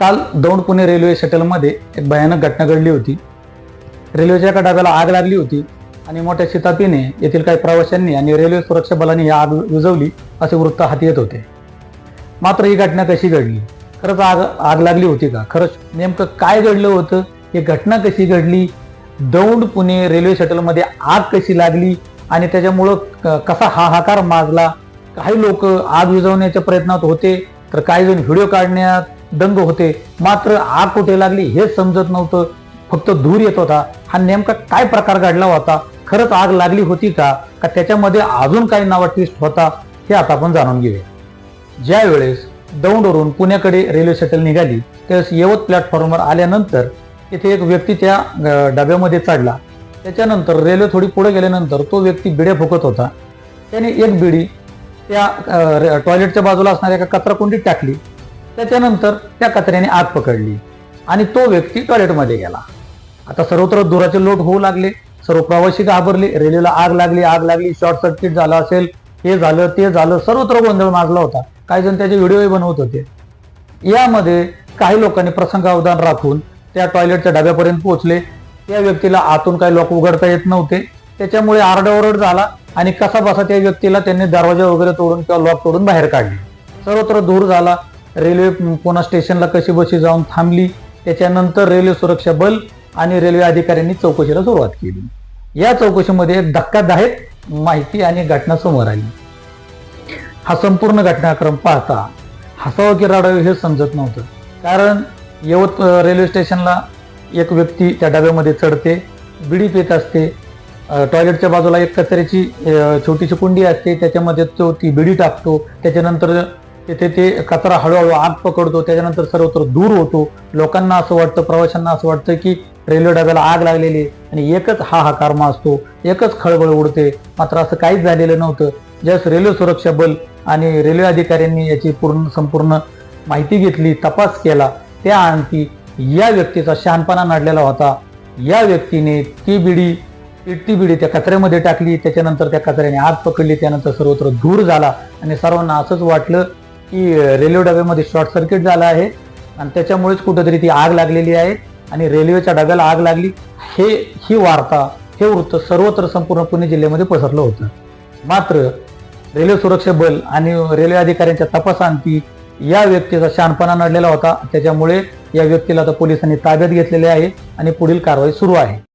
काल दौंड पुणे रेल्वे शटलमध्ये एक भयानक घटना घडली होती. रेल्वेच्या एका डब्याला आग लागली होती आणि मोठ्या शितापीने येथील काही प्रवाशांनी आणि रेल्वे सुरक्षा बलाने ही आग विझवली असे वृत्त हाती येत होते. मात्र ही घटना कशी घडली? खरंच आग आग लागली होती का? खरंच नेमकं काय घडलं होतं? ही घटना कशी घडली? दौंड पुणे रेल्वे शटलमध्ये आग कशी लागली? आणि त्याच्यामुळं कसा हाहाकार माजला? काही लोक आग विझवण्याच्या प्रयत्नात होते. तर काही जण व्हिडिओ काढण्यात दंग होते. मात्र आग कुठे लागली हेच समजत नव्हतं. फक्त धूर येत होता. हा नेमका काय प्रकार घडला होता? खरंच आग लागली होती का? का त्याच्यामध्ये अजून काही नावा ट्विस्ट होता? हे आता आपण जाणून घेऊया. ज्या वेळेस दौंडवरून पुण्याकडे रेल्वे शटल निघाली त्यावेळेस यवत प्लॅटफॉर्मवर आल्यानंतर तिथे एक व्यक्ती त्या डब्यामध्ये चढला. त्याच्यानंतर रेल्वे थोडी पुढे गेल्यानंतर तो व्यक्ती बिड्या फुकत होता. त्याने एक बिडी त्या टॉयलेटच्या बाजूला असणाऱ्या एका कचराकुंडीत टाकली. त्याच्यानंतर त्या कचऱ्याने आग पकडली आणि तो व्यक्ती टॉयलेटमध्ये गेला. आता सर्वत्र दुराचे लोट होऊ लागले सर्व प्रवासी घाबरले रेल्वेला आग लागली आग लागली शॉर्ट सर्किट झालं असेल हे झालं ते झालं सर्वत्र गोंधळ माजला होता. काही जण त्याचे व्हिडिओही बनवत होते. यामध्ये काही लोकांनी प्रसंगावधान राखून त्या टॉयलेटच्या डब्यापर्यंत पोहोचले. त्या व्यक्तीला आतून काही लोक उघडता येत नव्हते. त्याच्यामुळे आरडाओरड झाला आणि कसा बसा त्या व्यक्तीला त्यांनी दरवाजा वगैरे तोडून किंवा लॉक तोडून बाहेर काढले. सर्वत्र दूर झाला. रेल्वे पुन्हा स्टेशनला कशी बशी जाऊन थांबली त्याच्यानंतर रेल्वे सुरक्षा बल आणि रेल्वे अधिकाऱ्यांनी चौकशीला सुरुवात केली. या चौकशीमध्ये धक्कादायक माहिती आणि घटना समोर आली. हा संपूर्ण घटनाक्रम पाहता हसावं की रडावं हे समजत नव्हतं. कारण यवत रेल्वे स्टेशनला एक व्यक्ती त्या डब्यामध्ये चढते बिडी पित असते टॉयलेटच्या बाजूला एक कचऱ्याची छोटीशी कुंडी असते त्याच्यामध्ये तो ती बिडी टाकतो त्याच्यानंतर तिथे ते कचरा हळूहळू आग पकडतो त्याच्यानंतर सर्वत्र दूर होतो. लोकांना असं वाटतं प्रवाशांना असं वाटतं की रेल्वे डब्याला आग लागलेली आणि एकच हा हाकार माजतो एकच खळबळ उडते. मात्र असं काहीच झालेलं नव्हतं. ज्यास रेल्वे सुरक्षा बल आणि रेल्वे अधिकाऱ्यांनी याची पूर्ण संपूर्ण माहिती घेतली तपास केला त्या आणखी या व्यक्तीचा शहाणपणा नडलेला होता. या व्यक्तीने ती बिडी पिटती बिडी त्या कचऱ्यामध्ये टाकली त्याच्यानंतर त्या कचऱ्याने आग पकडली त्यानंतर सर्वत्र धूर झाला आणि सर्वांना असंच वाटलं की रेल्वे डब्यामध्ये शॉर्ट सर्किट झालं आहे आणि त्याच्यामुळेच कुठंतरी ती आग लागलेली आहे आणि रेल्वेच्या डब्याला आग लागली. हे ही वार्ता हे वृत्त सर्वत्र संपूर्ण पुणे जिल्ह्यामध्ये पसरलं होतं. मात्र रेल्वे सुरक्षा बल आणि रेल्वे अधिकाऱ्यांच्या तपासांती या व्यक्तीचा शहाणपणा नडलेला होता. त्याच्यामुळे या व्यक्तीला आता पोलिसांनी ताब्यात घेतलेले आहे आणि पुढील कारवाई सुरू आहे.